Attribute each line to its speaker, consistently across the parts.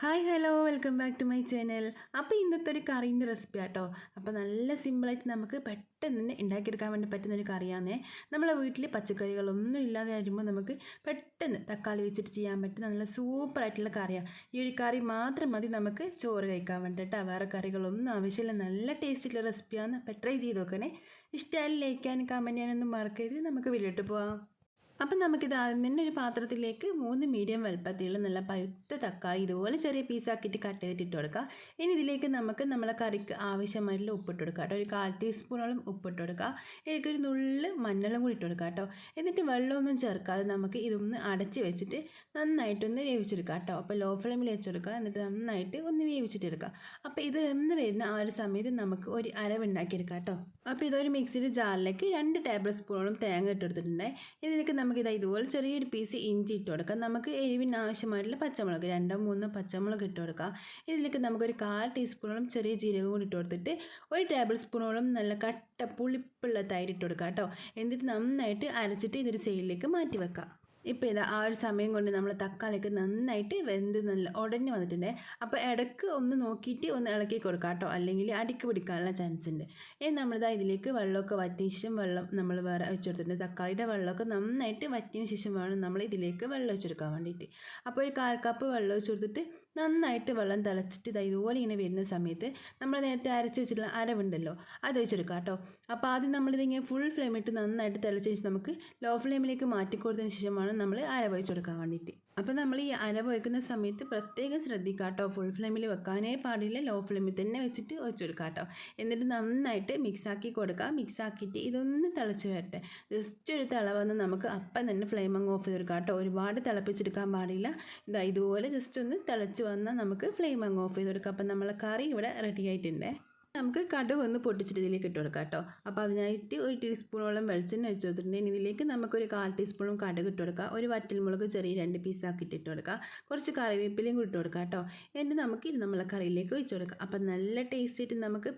Speaker 1: Hi hello welcome back to my channel. അപ്പോൾ ഇന്നത്തെ ഒരു കറീന്റെ റെസിപ്പി ആട്ടോ. അപ്പോൾ നല്ല സിമ്പിളായിട്ട് നമുക്ക് പെട്ടെന്ന് തന്നെ ഉണ്ടാക്കിയെടുക്കാൻ വേണ്ടി പറ്റുന്ന ഒരു കറിയാണേ നമ്മളെ വീട്ടിൽ പച്ചക്കറികളൊന്നും ഇല്ലാതെ വരുമ്പോൾ നമുക്ക് പെട്ടെന്ന് തക്കാളി വെച്ചിട്ട് ചെയ്യാൻ പറ്റുന്ന നല്ല സൂപ്പറായിട്ടുള്ള കറിയാണ് ഈ ഒരു കറി മാത്രം മതി നമുക്ക് ചോറ് കഴിക്കാൻ വേണ്ടിയിട്ട് വേറെ കറികളൊന്നും ആവശ്യമില്ല. നല്ല ടേസ്റ്റുള്ള റെസിപ്പിയാണ് അപ്പോൾ ട്രൈ ചെയ്ത് നോക്കണേ. ഇഷ്ടമായി ലൈക്കാനും കമന്റ് ചെയ്യാനൊന്നും മറക്കരുത്. നമുക്ക് വീട്ടിലോട്ട് പോവാം. അപ്പം നമുക്കിത് ആദ്യം തന്നെ ഒരു പാത്രത്തിലേക്ക് മൂന്ന് മീഡിയം വലുപ്പത്തിലുള്ള നല്ല പഴുത്ത തക്കാളി ഇതുപോലെ ചെറിയ പീസാക്കിയിട്ട് കട്ട് ചെയ്തിട്ട് ഇട്ട് കൊടുക്കുക ഇനി ഇതിലേക്ക് നമുക്ക് നമ്മളെ കറിക്ക് ആവശ്യമായിട്ടുള്ള ഉപ്പിട്ട് കൊടുക്കുക കേട്ടോ. ഒരു കാൽ ടീസ്പൂണോളം ഉപ്പിട്ട് കൊടുക്കുക ഇതിലേക്ക് ഒരു നുള്ള് മഞ്ഞളും കൂടി ഇട്ട് കൊടുക്കുക കേട്ടോ. എന്നിട്ട് വെള്ളമൊന്നും ചേർക്കാതെ നമുക്ക് ഇതൊന്ന് അടച്ച് വെച്ചിട്ട് നന്നായിട്ടൊന്ന് വേവിച്ചെടുക്കുക കേട്ടോ. അപ്പോൾ ലോ ഫ്ലെയിമിൽ വെച്ചെടുക്കുക. എന്നിട്ട് നന്നായിട്ട് ഒന്ന് വേവിച്ചിട്ട് എടുക്കുക. അപ്പോൾ ഇത് എന്ന് വരുന്ന ആ ഒരു സമയത്ത് നമുക്ക് ഒരു അരവുണ്ടാക്കിയെടുക്കാം കേട്ടോ. അപ്പോൾ ഇതൊരു മിക്സിയുടെ ജാറിലേക്ക് രണ്ട് ടേബിൾ സ്പൂണോളം തേങ്ങ ഇട്ട് കൊടുത്തിട്ടുണ്ടായി ഇതിലേക്ക് നമുക്ക് ഇതാ ഇതുപോലെ ചെറിയൊരു പീസ് ഇഞ്ചി ഇട്ട് കൊടുക്കാം. നമുക്ക് എരിവിന് ആവശ്യമായിട്ടുള്ള പച്ചമുളക് രണ്ടോ മൂന്നോ പച്ചമുളക് ഇട്ട് കൊടുക്കാം. ഇതിലേക്ക് നമുക്കൊരു കാൽ ടീസ്പൂണോളം ചെറിയ ജീരകം കൂടി ഇട്ട് കൊടുത്തിട്ട് ഒരു ടേബിൾ സ്പൂണോളം നല്ല കട്ട പുളിപ്പുള്ള തൈര് ഇട്ട് കൊടുക്കാം കേട്ടോ. എന്നിട്ട് നന്നായിട്ട് അരച്ചിട്ട് ഇതൊരു സൈഡിലേക്ക് മാറ്റി വെക്കാം. ഇപ്പോൾ ഇതാ ആ ഒരു സമയം കൊണ്ട് നമ്മൾ തക്കാളിയൊക്കെ നന്നായിട്ട് വെന്ത് നല്ല ഉടഞ്ഞ് വന്നിട്ടുണ്ട്. അപ്പോൾ ഇടയ്ക്ക് ഒന്ന് നോക്കിയിട്ട് ഒന്ന് ഇളക്കി കൊടുക്കാം കേട്ടോ. അല്ലെങ്കിൽ അടിക്ക് പിടിക്കാനുള്ള ചാൻസ് ഉണ്ട്. ഇനി നമ്മളിതാ ഇതിലേക്ക് വെള്ളമൊക്കെ വറ്റിയ ശേഷം വെള്ളം നമ്മൾ വേറെ വെച്ചെടുത്തിട്ടുണ്ട് തക്കാളിയുടെ വെള്ളമൊക്കെ നന്നായിട്ട് വറ്റിയ ശേഷം വേണം നമ്മൾ ഇതിലേക്ക് വെള്ളം വെച്ചെടുക്കാൻ വേണ്ടിയിട്ട്. അപ്പോൾ ഒരു കാൽ കപ്പ് വെള്ളം വെച്ച് കൊടുത്തിട്ട് നന്നായിട്ട് വെള്ളം തിളച്ചിട്ട് ഇതാ ഇതുപോലെ ഇങ്ങനെ വരുന്ന സമയത്ത് നമ്മൾ നേരത്തെ അരച്ച് വെച്ചിട്ടുള്ള അരവുണ്ടല്ലോ അത് ഒഴിച്ചെടുക്കാം കേട്ടോ. അപ്പോൾ ആദ്യം നമ്മളിതിങ്ങനെ ഫുൾ ഫ്ലെയിമിട്ട് നന്നായിട്ട് തിളച്ചതിന് ശേഷം നമുക്ക് ലോ ഫ്ലെയിമിലേക്ക് മാറ്റി കൊടുത്തതിന് ശേഷമാണ് നമ്മൾ അരവൊഴിച്ച് കൊടുക്കാൻ വേണ്ടിയിട്ട്. അപ്പോൾ നമ്മൾ ഈ അരവൊഴിക്കുന്ന സമയത്ത് പ്രത്യേകം ശ്രദ്ധിക്കുക കേട്ടോ ഫുൾ ഫ്ലെയിമിൽ വെക്കാനേ പാടില്ല. ലോ ഫ്ലെയിമിൽ തന്നെ വെച്ചിട്ട് ഒഴിച്ച് കൊടുക്കുക കേട്ടോ എന്നിട്ട് നന്നായിട്ട് മിക്സാക്കി കൊടുക്കുക മിക്സാക്കിയിട്ട് ഇതൊന്ന് തിളച്ച് വരട്ടെ. ജസ്റ്റ് ഒരു തിള വന്ന് നമുക്ക് അപ്പം തന്നെ ഫ്ലെയിം അങ്ങ് ഓഫ് ചെയ്ത് കൊടുക്കാം കേട്ടോ ഒരുപാട് തിളപ്പിച്ചെടുക്കാൻ പാടില്ല. ഇതാ ഇതുപോലെ ജസ്റ്റ് ഒന്ന് തിളച്ച് വന്നാൽ നമുക്ക് ഫ്ലെയിം അങ്ങ് ഓഫ് ചെയ്ത് കൊടുക്കാം. അപ്പം നമ്മളെ കറി ഇവിടെ റെഡി ആയിട്ടുണ്ട്. നമുക്ക് കടുക് ഒന്ന് പൊട്ടിച്ചിട്ട് ഇതിലേക്ക് ഇട്ട് കൊടുക്കാം കേട്ടോ. അപ്പോൾ അതിനായിട്ട് ഒരു ടീസ്പൂണോളം വെളിച്ചെണ്ണ വെച്ച് കൊടുത്തിട്ടുണ്ടെങ്കിൽ ഇതിലേക്ക് നമുക്കൊരു കാൽ ടീസ്പൂണും കടുക് ഇട്ട് കൊടുക്കുക ഒരു വറ്റൽമുളക് ചെറിയ രണ്ട് പീസാക്കിയിട്ട് ഇട്ട് കൊടുക്കുക കുറച്ച് കറിവേപ്പിലയും കൂടി ഇട്ട് കൊടുക്കുക കേട്ടോ. എന്നിട്ട് നമുക്ക് ഇത് നമ്മളെ കറിയിലേക്ക് ഒഴിച്ച് കൊടുക്കാം. അപ്പം നല്ല ടേസ്റ്റ് ആയിട്ട് നമുക്ക്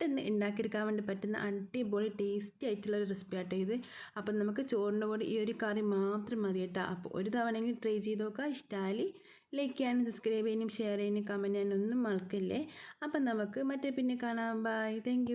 Speaker 1: പെട്ടെന്ന് ഉണ്ടാക്കിയെടുക്കാൻ വേണ്ടി പറ്റുന്ന അടിപൊളി ടേസ്റ്റി ആയിട്ടുള്ള റെസിപ്പി ആട്ടോ ഇത്. അപ്പം നമുക്ക് ചോറിന്റെ കൂടെ ഈ ഒരു കറി മാത്രം മതി കേട്ടോ. അപ്പോൾ ഒരു തവണയെങ്കിലും ട്രൈ ചെയ്ത് നോക്കുക. ഇഷ്ടമായി ലൈക്ക് ചെയ്യാനും സബ്സ്ക്രൈബ് ചെയ്യാനും ഷെയർ ചെയ്യാനും കമന്റ് ചെയ്യാനും ഒന്നും മറക്കല്ലേ. അപ്പം നമുക്ക് മറ്റേ പിന്നെ കാണാം. Bye thank